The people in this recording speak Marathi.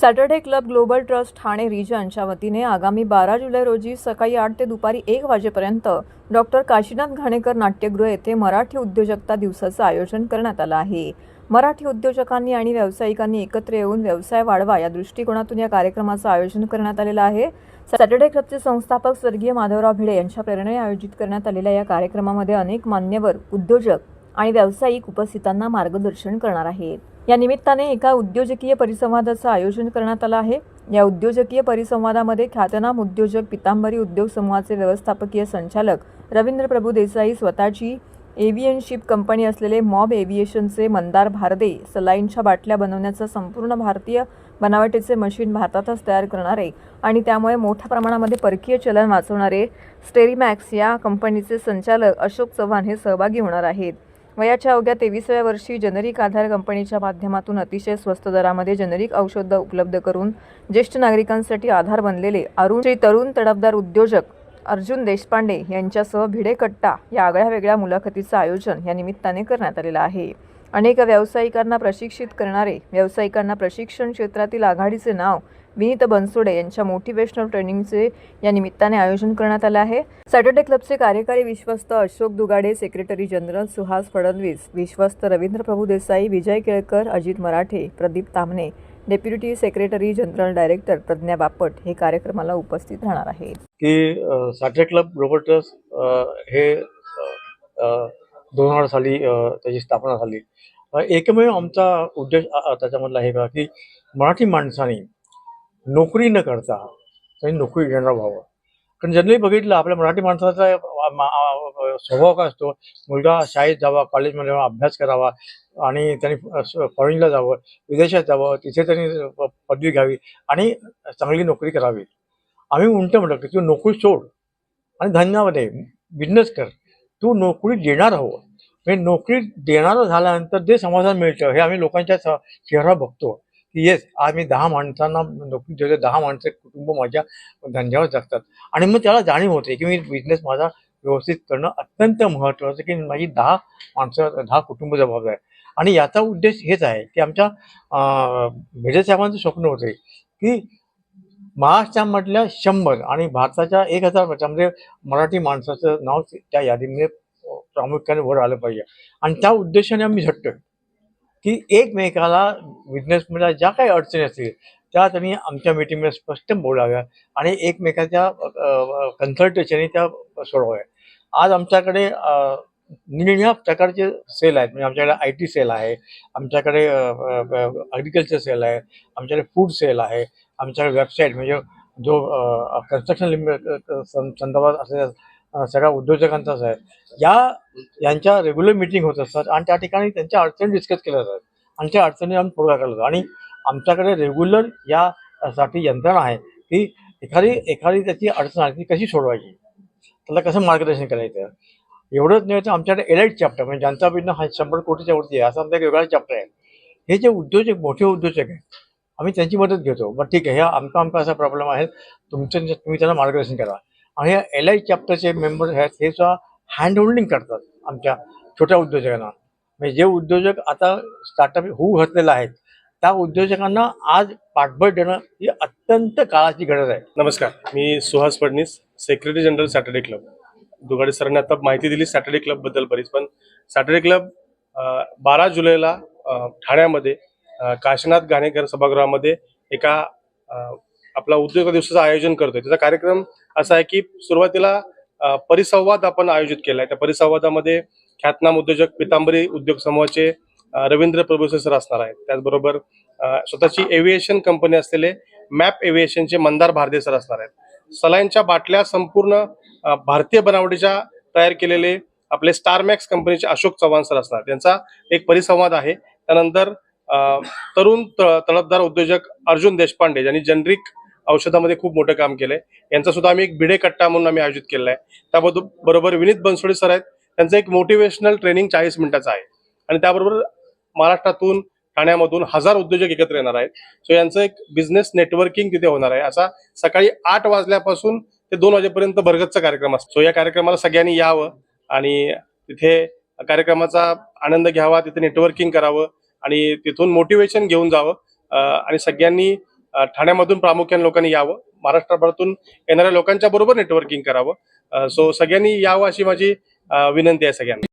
Saturday club global trust Thane रिजनच्या वतीने आगामी बारा जुलै रोजी सकाळी आठ ते दुपारी एक वाजेपर्यंत डॉक्टर काशीनाथ घाणेकर नाट्यगृह येथे मराठी उद्योजकता दिवसाचं आयोजन करण्यात आलं आहे. मराठी उद्योजकांनी आणि व्यावसायिकांनी एकत्र येऊन व्यवसाय वाढवा या दृष्टिकोनातून या कार्यक्रमाचं आयोजन करण्यात आलेलं आहे. सॅटर्डे क्लबचे संस्थापक स्वर्गीय माधवराव भिडे यांच्या प्रेरणे आयोजित करण्यात आलेल्या या कार्यक्रमामध्ये अनेक मान्यवर उद्योजक आणि व्यावसायिक उपस्थितांना मार्गदर्शन करणार आहेत. या निमित्ताने एका उद्योजकीय परिसंवादाचं आयोजन करण्यात आलं आहे. या उद्योजकीय परिसंवादामध्ये ख्यातनाम उद्योजक पितांबरी उद्योग समूहाचे व्यवस्थापकीय संचालक रवींद्र प्रभू देसाई स्वतःची एव्हियनशिप कंपनी असलेले मॉब एव्हिएशनचे मंदार भारदे सलाईनच्या बाटल्या बनवण्याचं संपूर्ण भारतीय बनावटीचे मशीन भारतातच तयार करणारे आणि त्यामुळे मोठ्या प्रमाणामध्ये परकीय चलन वाचवणारे स्टेरीमॅक्स या कंपनीचे संचालक अशोक चव्हाण हे सहभागी होणार आहेत. वयाच्या अवघ्या तेविसाव्या वर्षी जनरिक आधार कंपनीच्या माध्यमातून अतिशय स्वस्त दरामध्ये जनरिक औषधं उपलब्ध करून ज्येष्ठ नागरिकांसाठी आधार बनलेले अरुण श्री तरुण तडफदार उद्योजक अर्जुन देशपांडे यांच्यासह भिडे कट्टा या आगळ्या वेगळ्या मुलाखतीचं आयोजन या निमित्ताने करण्यात आलेलं आहे. अनेक व्यावसायिकांना प्रशिक्षित करणारे व्यावसायिकांना प्रशिक्षण क्षेत्रातील आघाडीचे नाव विनीत बनसोडे यांच्या मोटिवेशनल ट्रेनिंगचे या निमित्ताने आयोजन करण्यात आलं आहे. सॅटर्डे क्लबचे कार्यकारी विश्वस्त अशोक दुगाडे सेक्रेटरी जनरल सुहास फडणवीस विश्वस्त Ravindra Prabhu Desai Vijay Kelkar Ajit Marathe Pradeep Tamane deputy secretary general director Pradnya Bapat हे कार्यक्रमाला उपस्थित राहणार आहे की सॅटर्डे क्लब ग्लोबल ट्रस्ट हे दोन हजार साली त्याची स्थापना झाली. एकमेव आमचा उद्देश त्याच्यामधला हे का की मराठी माणसाने नोकरी न करता त्यांनी नोकरी घेणार व्हावं. कारण जनरली बघितलं आपल्या मराठी माणसाचा मा- स्वभाव काय असतो? मुलगा शाळेत जावा कॉलेजमध्ये अभ्यास करावा आणि त्यांनी फॉरेनला जावं विदेशात जावं तिथे त्यांनी प- पदवी घ्यावी आणि चांगली नोकरी करावी. आम्ही उलटं म्हणतो की तू नोकरी सोड आणि धंद्यामध्ये बिझनेस कर. तू नोकरी देणार हवं म्हणजे नोकरी देणारं झाल्यानंतर जे समाधान मिळतं हे आम्ही लोकांच्या चेहरा बघतो. की येस आज मी दहा माणसांना नोकरी देतो दहा माणसं कुटुंब माझ्या धंद्यावर जगतात. आणि मग त्याला जाणीव होते की मी बिझनेस माझा व्यवस्थित करणं अत्यंत महत्त्वाचं की माझी दहा माणसं दहा कुटुंब जबाबदार आहे आणि याचा उद्देश हेच आहे की आमच्या अं, साहेबांचं स्वप्न होते की महाराष्ट्रामधल्या शंभर आणि भारताच्या एक हजार वर्षामध्ये मराठी माणसाचं नाव त्या यादीमध्ये प्रामुख्याने वर आलं पाहिजे. आणि त्या उद्देशाने आम्ही झटतोय. की एकमेकाला बिझनेसमध्ये ज्या काही अडचणी असतील त्या त्यांनी आमच्या मीटिंगमध्ये स्पष्ट बोलाव्या आणि एकमेकाच्या कन्सल्टेशनने त्या सोडवाव्या. आज आमच्याकडे अ, प्रकारचे सेल आहेत. म्हणजे आमच्याकडे आय टी सेल आहे आमच्याकडे ॲग्रिकल्चर सेल आहे आमच्याकडे फूड सेल आहे आमच्याकडे वेबसाईट म्हणजे जो कन्स्ट्रक्शन लिमिटेड संदर्भात असलेल्या सगळ्या उद्योजकांचाच आहे या यांच्या रेग्युलर मिटिंग होत असतात आणि त्या ठिकाणी त्यांच्या अडचणी डिस्कस केल्या जातात. आणि त्या अडचणी आम्ही तोडगा काढला जातो आणि आमच्याकडे रेग्युलर यासाठी यंत्रणा आहे की एखादी एखादी त्याची अडचण आली ती कशी सोडवायची? त्याला कसं मार्गदर्शन करायचं? एवढंच नाही तर आमच्याकडे एलाईट चॅप्टर म्हणजे ज्यांचा बिझनेस हा शंभर कोटीच्या वरती आहे असा आमचा वेगळा चॅप्टर आहे. हे जे उद्योजक मोठे उद्योजक आहेत आम्ही त्यांची मदत घेतो. मग ठीक आहे ह्या आमचा आमचा असा प्रॉब्लेम आहे. तुमचं तुम्ही त्यांना मार्गदर्शन करा. आणि ह्या एल आय चॅप्टरचे मेंबर्स आहेत हे सुद्धा हँड होल्डिंग करतात आमच्या छोट्या उद्योजकांना. म्हणजे जे उद्योजक आता स्टार्टअप होऊ घातलेला आहेत त्या उद्योजकांना आज पाठबळ देणं ही अत्यंत काळाची गरज आहे. नमस्कार मी Suhas Phadnis secretary general Saturday club Dugade सरांनी आता माहिती दिली सॅटर्डे क्लबबद्दल बरीच पण सॅटर्डे क्लब बारा जुलैला ठाण्यामध्ये काशीनाथ घाणेकर सभागृहामध्ये एका आपला उद्योग दिवसाचं आयोजन करतोय. त्याचा कार्यक्रम असा आहे की सुरुवातीला परिसंवाद आपण आयोजित केलाय. त्या परिसंवादामध्ये ख्यातनाम उद्योजक पितांबरी उद्योग समूहाचे रवींद्र प्रभुसे सर असणार आहेत. त्याचबरोबर स्वतःची एव्हिएशन कंपनी असलेले मॅप एव्हिएशनचे मंदार भारदे सर असणार आहेत. सलाईनच्या बाटल्या संपूर्ण भारतीय बनावटीच्या तयार केलेले आपले स्टारमॅक्स कंपनीचे अशोक चव्हाण सर असणार त्यांचा एक परिसंवाद आहे. त्यानंतर तरुण तळपदार उद्योजक अर्जुन देशपांडे ज्यांनी जनरिक औषधामध्ये खूप मोठं काम केलंय. यांचा सुद्धा आम्ही एक भिडे कट्टा म्हणून आम्ही आयोजित केलेला आहे त्याबद्दल बरोबर विनीत बनसोडे सर आहेत. त्यांचं एक मोटिवेशनल ट्रेनिंग चाळीस मिनिटाचं आहे. आणि त्याबरोबर महाराष्ट्रातून ठाण्यामधून हजार उद्योजक एकत्र येणार आहेत. सो यांचं एक बिझनेस नेटवर्किंग तिथे होणार आहे. असा सकाळी आठ वाजल्यापासून ते दोन वाजेपर्यंत भरगतचा कार्यक्रम असतो. सो या कार्यक्रमाला सगळ्यांनी यावं आणि तिथे कार्यक्रमाचा आनंद घ्यावा तिथे नेटवर्किंग करावं आणि तिथून मोटिवेशन घेऊन जावं. आणि सगळ्यांनी ठाण्यामधून प्रामुख्याने लोकांनी यावं महाराष्ट्रभरातून येणाऱ्या लोकांच्या बरोबर नेटवर्किंग करावं. सो सगळ्यांनी यावं अशी माझी विनंती आहे सगळ्यांना.